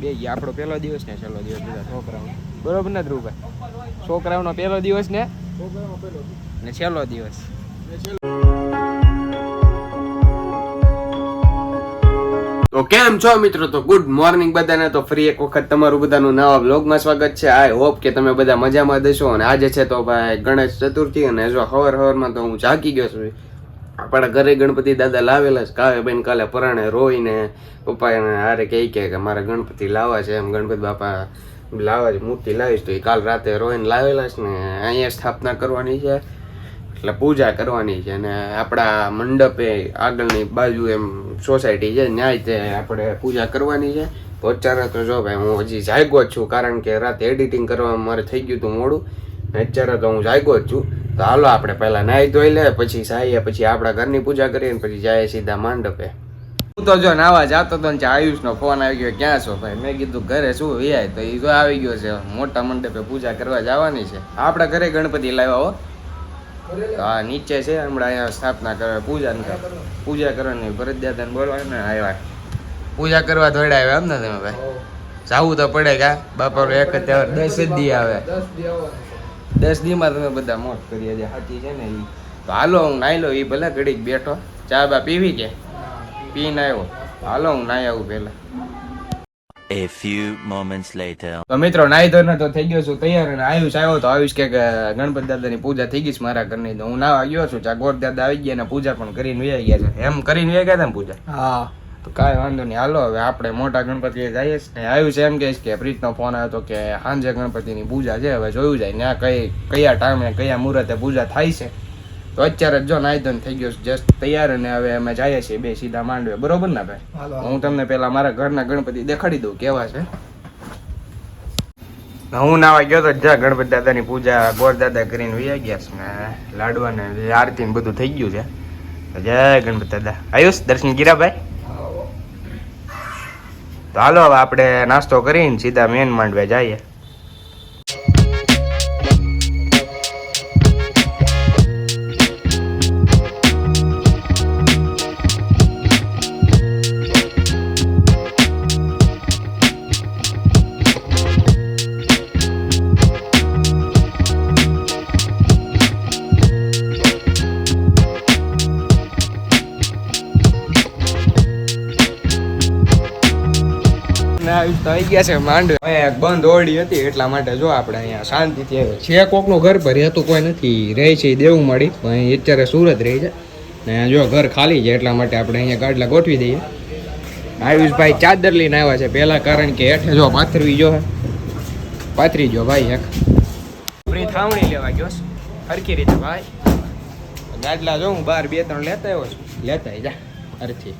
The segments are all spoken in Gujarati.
બે ગયા. આપણો પહેલો દિવસ ને છેલ્લો દિવસ બધા. છોકરાઓનો બરોબર ને ધ્રુવભાઈ? છોકરાઓનો પહેલો દિવસ ને? ને છેલ્લો દિવસ. તો કેમ છો મિત્રો? તો ગુડ મોર્નિંગ બધાને. તો ફરી એક વખત તમારું બધાનું નવા બ્લોગમાં સ્વાગત છે. આઈ હોપ કે તમે બધા મજામાં દેશો અને આજે છે તો ભાઈ ગણેશ ચતુર્થી. અને જો હવર હવરમાં તો હું જાગી ગયો છું. આપણા ઘરે ગણપતિ દાદા લાવેલા છે. કાવે બેન કાલે પરાણે રોઈને પપ્પા એને હારે કહે કે મારે ગણપતિ લાવવા છે. એમ ગણપતિ બાપા લાવવા છે. મૂર્તિ લાવીશ તો એ કાલ રાતે રોઈને લાવેલા છે ને અહીંયા સ્થાપના કરવાની છે. એટલે પૂજા કરવાની છે. અને આપણા મંડપે આગળની બાજુ એમ સોસાયટી છે. ન્યાય તે આપણે પૂજા કરવાની છે. તો અત્યારે તો જો ભાઈ હું હજી જાગ્યો જ છું. કારણ કે રાતે એડિટિંગ કરવામાં મારે થઈ ગયું હતું મોડું. અત્યારે તો હું જાગ્યો જ છું. તો હાલો આપણે પહેલા નાહી ધોઈ લે પછી સાહીએ પછી આપણા ઘરની પૂજા કરીએ ને પછી જાય સીધા મંડપે હું તો જો નાવા જાતો તો ને આયુષનો ફોન આવી ગયો ક્યાં છો ભાઈ? મેં કીધું ઘરે શું વ્યાય? તો એ તો આવી ગયો છે મોટા મંડપે પૂજા કરવા જવાની છે. આપણા ઘરે ગણપતિ લાવ્યા હો. હા નીચે છે હમણાં અહીંયા સ્થાપના કરે પૂજા પૂજા કરવાની ભરતદાદાને બોલવાને બોલવા ને આવ્યા. પૂજા કરવા દોડ્યા આવ્યા એમ ને તમે ભાઈ? જવું તો પડે કા બાપા એક જ દસ જ દી આવે. દસ દીમાં તમે બધા મોત કરીએ આજે સાચી છે ને એ તો હાલો હું નાઈ લો એ ભલે ઘડીક બેઠો. ચા બા પીવી કે? પીને આવ્યો. હાલો હું નાઈ આવું પહેલાં. A few moments later. તો મિત્રો નાઈ ધોઈને તો થઈ ગયો છું તૈયાર અને આયુષ આવ્યો તો આયુષ કે ગણપત દાદાની પૂજા થઈ ગઈ છે મારા ઘરની. તો હું નાવા ગયો છું ચાગોર દાદા આવી ગયા અને પૂજા પણ કરીને વ્યાઈ ગયા છે. એમ કરીને ગયા હતા ને પૂજા? હા. તો કાંઈ વાંધો નહીં. હાલો હવે આપણે મોટા ગણપતિએ જઈએ ને આવ્યું છે એમ કહે કે પ્રીતનો ફોન આવ્યો હતો કે સાંજે ગણપતિની પૂજા છે હવે જોયું જાય ત્યાં કઈ કયા ટાઈમે કયા મુહૂર્તે પૂજા થાય છે. તો અત્યારે જ જો નાઈ થઈ ગયો જસ્ટ તૈયાર અને હવે અમે જઈએ છીએ બે સીધા માંડવે. બરોબર ને ભાઈ? હું તમને પેલા મારા ઘરના ગણપતિ દેખાડી દઉં કેવા છે? હું નાવા ગયો તો જા ગણપતિ દાદાની પૂજા ગોર દાદા કરીને વયા ગયા છે ને લાડવા ને આરતી ને બધું થઈ ગયું છે. જય ગણપતિ દાદા. આયુષ દર્શન કર્યા ભાઈ તો હાલો આપણે નાસ્તો કરીને સીધા મેન માંડવે જઈએ. તો આવી ગયા છે માંડવે. હવે બંધ ઓરડી હતી, એટલા માટે જો આપણે અહીંયા શાંતિથી આવ્યા છે કોકનું ઘર ભરી હતું, કોઈ નથી. રહે છે દેવું મળી. અહીં અત્યારે સુરત રહે છે. ને જો ઘર ખાલી છે, એટલા માટે આપણે અહીંયા ગાડલા ગોઠવી દઈએ. આયુષભાઈ ચાદર લઈને આવ્યા છે, પહેલા કારણ કે હેઠે જો પાથરવી જો પાથરી જો ભાઈ એક આપણી થાવણી લેવા ગયો છે. રીતે ભાઈ. ગાડલા જો હું બાર, બે, ત્રણ લેતા આવ્યો છું. લેતા જા. હરખી.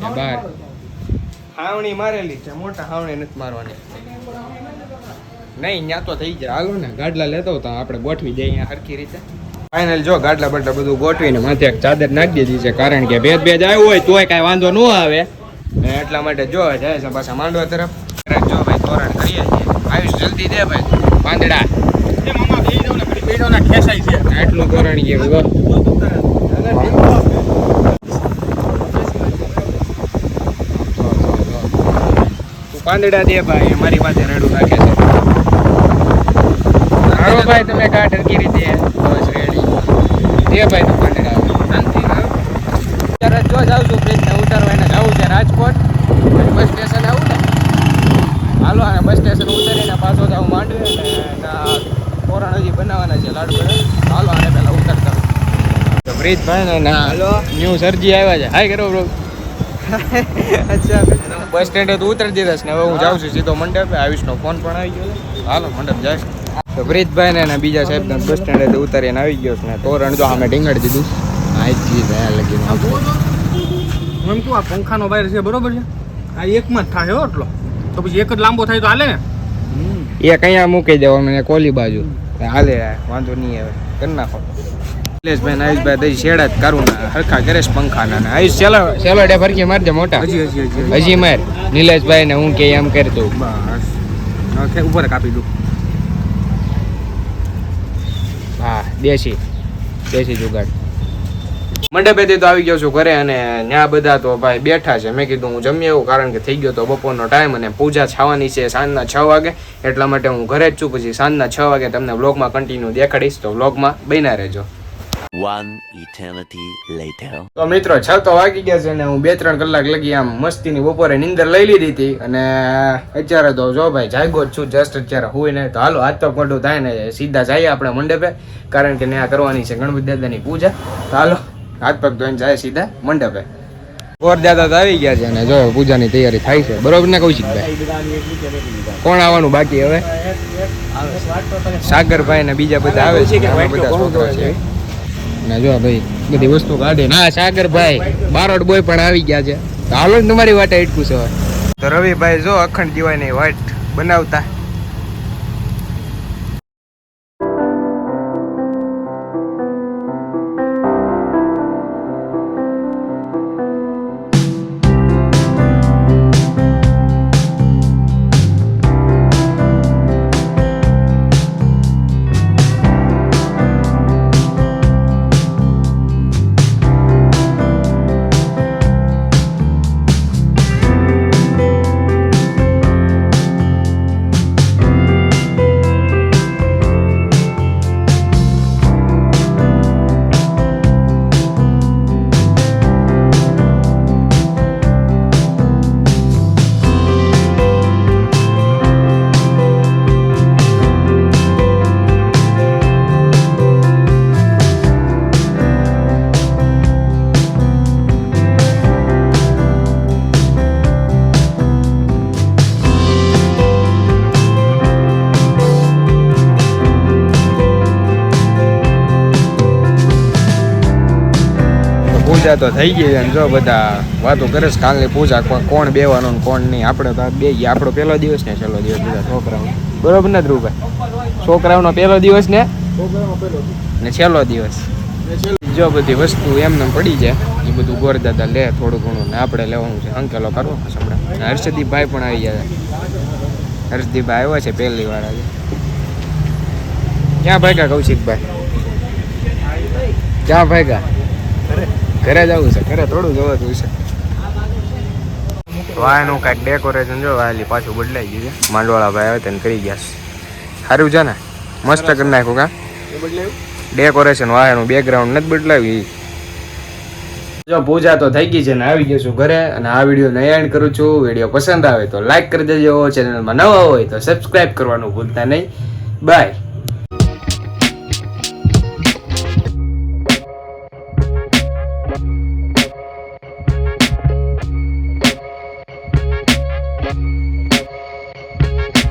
બાર. હાવણી મારેલી છે મોટા હાવણી નથી મારવાની. નહીં ત્યાં તો થઈ જાય હાલો ને ગાડલા લેતો તો આપણે ગોઠવી જઈએ અહીંયા સરખી રીતે. ફાઇનલ જો ગાડલા બાટલા બધું ગોઠવીને માથે એક ચાદર નાખી દીધી છે કારણ કે ભેદ ભેદ આવ્યો હોય તોય કાંઈ વાંધો ન આવે. એટલા માટે જો જાય છે પાછા માંડવા તરફ. જો ભાઈ તોરણ કરીએ છીએ. આવીશ જલ્દી દે ભાઈ. પાંદડા. આટલું તોરણ ગયું જો તું પાંદડા દે ભાઈ મારી પાસે રડું નાખે છે. હાલો ભાઈ તમે કાઢ હરકી રીતે બસ રેડી દે ભાઈ તો પાંદડા. અત્યારે જો જાઉં છું પ્લેનને ઉતારવા એને જવું છે રાજકોટ. બસ સ્ટેશન આવું ને. હાલો અને બસ સ્ટેશન ઉતરીને પાછો જાઉં માંડવી ને ના તોરણ હજી બનાવવાના છે લાડુ હાલો આને પહેલાં ઉતરતા તો ભાઈ ને હાલો. ન્યૂ સરજી આવ્યા છે. હાય કરો બ્રો અચ્છા બસ. સ્ટેન્ડે તો ઉતરી દીધા છે ને હવે હું જાઉં છું સીધો મંડપે. આવીશનો ફોન પણ આવી ગયો હાલો મંડપ જાય તો પ્રીતભાઈ ને એના બીજા સાહેબ બસ સ્ટેન્ડે તો ઉતારીને આવી ગયો છે ને. તોરણ જો અમે ઢીંગડ દીધું આ જ ચીજ અહીંયા લગી એમ કહું આ પંખાનો વાયર છે બરોબર છે? આ એકમાં જ થાય હો એટલો તો પછી એક જ લાંબો થાય તો હાલે ને? એ કયા મૂકી દેવાનું મને કોલી બાજુ. હાલે વાંધો નહીં હવે કરી નાખો. નિલેશભાઈ ને આયુષભાઈ દઈ શેડા જ કરું ને હરખા કરે પંખા ના ને. આયુષ ચલો. ચલો ડે ફરકી મારજે મોટા. હજી હજી હજી હજી. માર. નિલેશભાઈ ને હું કે એમ કરતો બસ. ઓકે ઉપર કાપી દઉં. હા દેશી. દેશી જુગાડ. મંડપેથી તો આવી ગયો છું ઘરે અને ત્યાં બધા તો ભાઈ બેઠા છે. મેં કીધું હું જમી આવું કારણ કે થઈ ગયો તો બપોરનો ટાઈમ અને પૂજા છાવાની છે સાંજના છ વાગે. એટલા માટે હું ઘરે જ છું. પછી સાંજના છ વાગે તમને વ્લોગમાં કન્ટિન્યુ દેખાડીશ. તો વ્લોગમાં બન્યા રહેજો. One eternity later. તો મિત્રો છ તો વાગી ગયા છે ને હું બે ત્રણ કલાક લગી આમ મસ્તીની બપોરે નીંદર લઈ લીધી હતી અને અત્યારે તો જો ભાઈ જાગ્યો જ છું જસ્ટ અત્યારે હોય ને. તો હાલો હાથ તો મોઢું થાય ને સીધા જઈએ આપણે મંડપે, કારણ કે ત્યાં કરવાની છે ગણપતિ દાદાની પૂજા. તો હાલો, હાથ પગ ધોઈને જાય સીધા મંડપે. ગોર દાદા તો આવી ગયા છે અને જો પૂજાની તૈયારી થાય છે. બરોબર ને કૌશિકભાઈ કોણ આવવાનું બાકી હવે? સાગરભાઈ ને બીજા બધા આવે છે બધા છોકરા છે. ને જો ભાઈ, બધી વસ્તુ કાઢે. ના, સાગરભાઈ, બારોડ બોય પણ આવી ગયા છે. હાલો તમારી વાટે અટકું છે તો રવિભાઈ જો અખંડ દીવાની વાટ બનાવતા. પૂજા તો થઈ ગઈ અને જો બધા વાતો કરે છે કાલની પૂજા કોણ બેવાનું ને કોણ નહીં. આપણે તો બે ગયા. આપણો પહેલો દિવસ ને છેલ્લો દિવસ બધા છોકરાઓ. બરોબર ને ધ્રુવભાઈ? છોકરાઓનો પહેલો દિવસ ને? ને છેલ્લો દિવસ. જો બધી વસ્તુ એમને પડી જાય. એ બધું ગોરદાદા લે થોડું ઘણું ને આપણે લેવાનું છે. અંકેલો કરવો હમણાં. હર્ષદીપભાઈ પણ આવી ગયા હર્ષદીપભાઈ આવ્યા છે પહેલી વાર આજે. ક્યાં ભાગ્યા કૌશિકભાઈ? ક્યાં ભાગ્યા? ઘરે જવું છે ઘરે થોડું જવાતું છે. વાયનું કાંઈક ડેકોરેશન જો વાયલી પાછું બદલાઈ ગયું છે. માંડવાળા ભાઈ આવે તેને કરી ગયા છે. સારું છે ને? મસ્ત કરી નાખ્યું કા? ડેકોરેશન વાયનું બેકગ્રાઉન્ડ નથી બદલાવ્યું જો પૂજા તો થઈ ગઈ છે ને આવી ગયો છું ઘરે અને આ વીડિયો ને કરું છું. વીડિયો પસંદ આવે તો લાઈક કરી દેજો. ચેનલમાં નવા હોય તો સબસ્ક્રાઇબ કરવાનું ભૂલતા નહીં. બાય